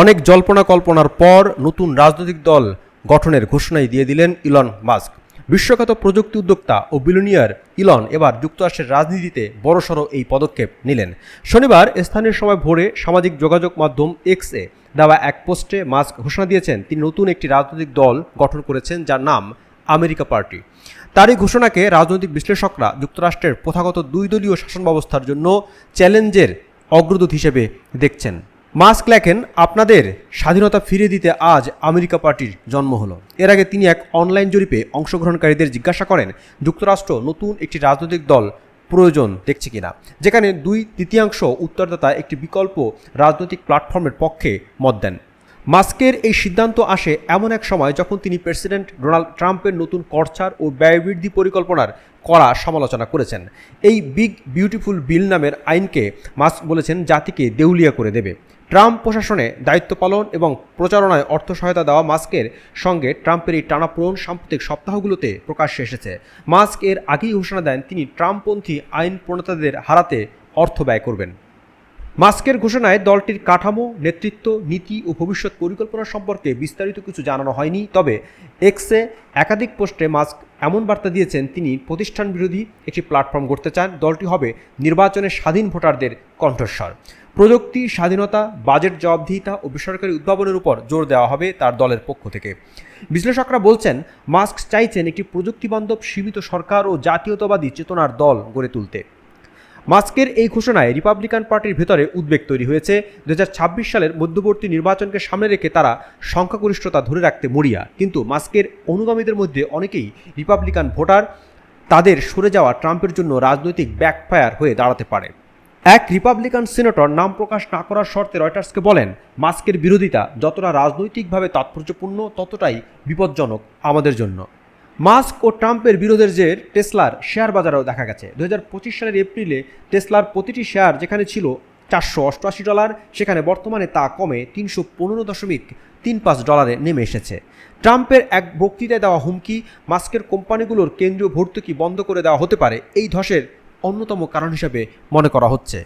অনেক জল্পনা কল্পনার পর নতুন রাজনৈতিক দল গঠনের ঘোষণাই দিয়ে দিলেন ইলন মাস্ক। বিশ্বখ্যাত প্রযুক্তি উদ্যোক্তা ও বিলোনিয়ার ইলন এবার যুক্তরাষ্ট্রের রাজনীতিতে বড়সড় এই পদক্ষেপ নিলেন। শনিবার স্থানীয় সময় ভোরে সামাজিক যোগাযোগ মাধ্যম এক্সে দেওয়া এক পোস্টে মাস্ক ঘোষণা দিয়েছেন, তিনি নতুন একটি রাজনৈতিক দল গঠন করেছেন যার নাম আমেরিকা পার্টি। তার এই ঘোষণাকে রাজনৈতিক বিশ্লেষকরা যুক্তরাষ্ট্রের প্রথাগত দুই দলীয় শাসন ব্যবস্থার জন্য চ্যালেঞ্জের অগ্রদূত হিসেবে দেখছেন। মাস্ক লেখেন, আপনাদের স্বাধীনতা ফিরিয়ে দিতে আজ আমেরিকা পার্টির জন্ম হলো। এর আগে তিনি এক অনলাইন জরিপে অংশগ্রহণকারীদের জিজ্ঞাসা করেন, যুক্তরাষ্ট্র নতুন একটি রাজনৈতিক দল প্রয়োজন দেখছে কিনা? যেখানে দুই তৃতীয়াংশ উত্তরদাতা একটি বিকল্প রাজনৈতিক প্ল্যাটফর্মের পক্ষে মত দেন। মাস্কের এই সিদ্ধান্ত আসে এমন এক সময় যখন তিনি প্রেসিডেন্ট ডোনাল্ড ট্রাম্পের নতুন করছাড় ও ব্যয়বৃদ্ধি পরিকল্পনার কড়া সমালোচনা করেছেন। এই বিগ বিউটিফুল বিল নামের আইনকে মাস্ক বলেছেন জাতিকে দেউলিয়া করে দেবে। ট্রাম্প প্রশাসনে দায়িত্ব পালন এবং প্রচারণায় অর্থ সহায়তা দেওয়া মাস্কের সঙ্গে ট্রাম্পের এই টানাপোড়ন সাম্প্রতিক সপ্তাহগুলোতে প্রকাশ্যে এসেছে। মাস্ক এর আগেই ঘোষণা দেন তিনি ট্রাম্পপন্থী আইন প্রণেতাদের হারাতে অর্থ ব্যয় করবেন। মাস্কের ঘোষণায় দলটির কাঠামো, নেতৃত্ব, নীতি ও ভবিষ্যৎ পরিকল্পনা সম্পর্কে বিস্তারিত কিছু জানানো হয়নি, তবে এক্সে একাধিক পোস্টে মাস্ক এমন বার্তা দিয়েছেন তিনি, প্রতিষ্ঠান বিরোধী একটি প্ল্যাটফর্ম গড়তে চান। দলটি হবে নির্বাচনে স্বাধীন ভোটারদের কণ্ঠস্বর। প্রযুক্তি, স্বাধীনতা বাজেট জবাবদিহিতা ও বেসরকারি উদ্ভাবনের উপর জোর দেওয়া হবে তার দলের পক্ষ থেকে। বিশ্লেষকরা বলছেন, মাস্ক চাইছেন একটি প্রযুক্তিবান্ধব, সীমিত সরকার ও জাতীয়তাবাদী চেতনার দল গড়ে তুলতে। মাস্কের এই ঘোষণায় রিপাবলিকান পার্টির ভেতরে উদ্বেগ তৈরি হয়েছে। দু হাজার ছাব্বিশ সালের মধ্যবর্তী নির্বাচনকে সামনে রেখে তারা সংখ্যাগরিষ্ঠতা ধরে রাখতে মরিয়া। কিন্তু মাস্কের অনুগামীদের মধ্যে অনেকেই রিপাবলিকান ভোটার, তাদের সরে যাওয়া ট্রাম্পের জন্য রাজনৈতিক ব্যাকফায়ার হয়ে দাঁড়াতে পারে। এক রিপাবলিকান সিনেটর নাম প্রকাশ না করার শর্তে রয়টার্সকে বলেন, মাস্কের বিরোধিতা যতটা রাজনৈতিকভাবে তাৎপর্যপূর্ণ, ততটাই বিপজ্জনক আমাদের জন্য। মাস্ক ও ট্রাম্পের বিরোধের জের টেসলার শেয়ার বাজারেও দেখা গেছে। দু হাজার পঁচিশ সালের এপ্রিলে টেসলার প্রতিটি শেয়ার যেখানে ছিল চারশো অষ্টআশি ডলার, সেখানে বর্তমানে তা কমে তিনশো পনেরো দশমিক তিন পাঁচ ডলারে নেমে এসেছে। ট্রাম্পের এক বক্তৃতায় দেওয়া হুমকি, মাস্কের কোম্পানিগুলোর কেন্দ্রীয় ভর্তুকি বন্ধ করে দেওয়া হতে পারে, এই ধসের অন্যতম কারণ হিসেবে মনে করা হচ্ছে।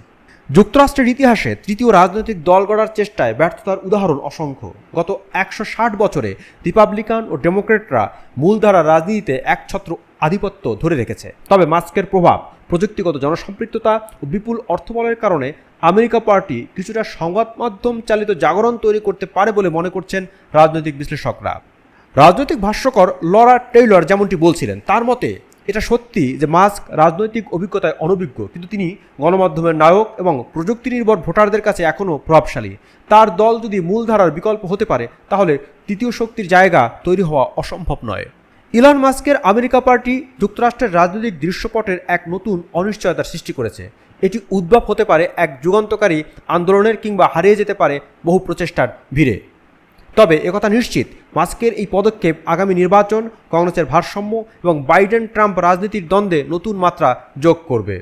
যুক্তরাষ্ট্রের ইতিহাসে তৃতীয় রাজনৈতিক দল গড়ার চেষ্টায় ব্যর্থতার উদাহরণ অসংখ্য। গত একশো ষাট বছরে রিপাবলিকান ও ডেমোক্রেটরা মূলধারা রাজনীতিতে একছত্র আধিপত্য ধরে রেখেছে। তবে মাস্কের প্রভাব, প্রযুক্তিগত জনসম্পৃক্ততা ও বিপুল অর্থবলের কারণে আমেরিকা পার্টি কিছুটা সংবাদ মাধ্যম চালিত জাগরণ তৈরি করতে পারে বলে মনে করছেন রাজনৈতিক বিশ্লেষকরা। রাজনৈতিক ভাষ্যকর লরা টেইলর যেমনটি বলছিলেন, তার মতে এটা সত্যি যে মাস্ক রাজনৈতিক অভিজ্ঞতায় অনভিজ্ঞ, কিন্তু তিনি গণমাধ্যমের নায়ক এবং প্রযুক্তি নির্ভর ভোটারদের কাছে এখনও প্রভাবশালী। তার দল যদি মূলধারার বিকল্প হতে পারে, তাহলে তৃতীয় শক্তির জায়গা তৈরি হওয়া অসম্ভব নয়। ইলন মাস্কের আমেরিকা পার্টি যুক্তরাষ্ট্রের রাজনৈতিক দৃশ্যপটের এক নতুন অনিশ্চয়তার সৃষ্টি করেছে। এটি উদ্ভব হতে পারে এক যুগান্তকারী আন্দোলনের কিংবা হারিয়ে যেতে পারে বহু প্রচেষ্টার ভিড়ে। তবে একথা নিশ্চিত, মাস্কের এই পদক্ষেপ আগামী নির্বাচন, কংগ্রেসের ভারসাম্য এবং বাইডেন ট্রাম্প রাজনীতির দ্বন্দ্বে নতুন মাত্রা যোগ করবে।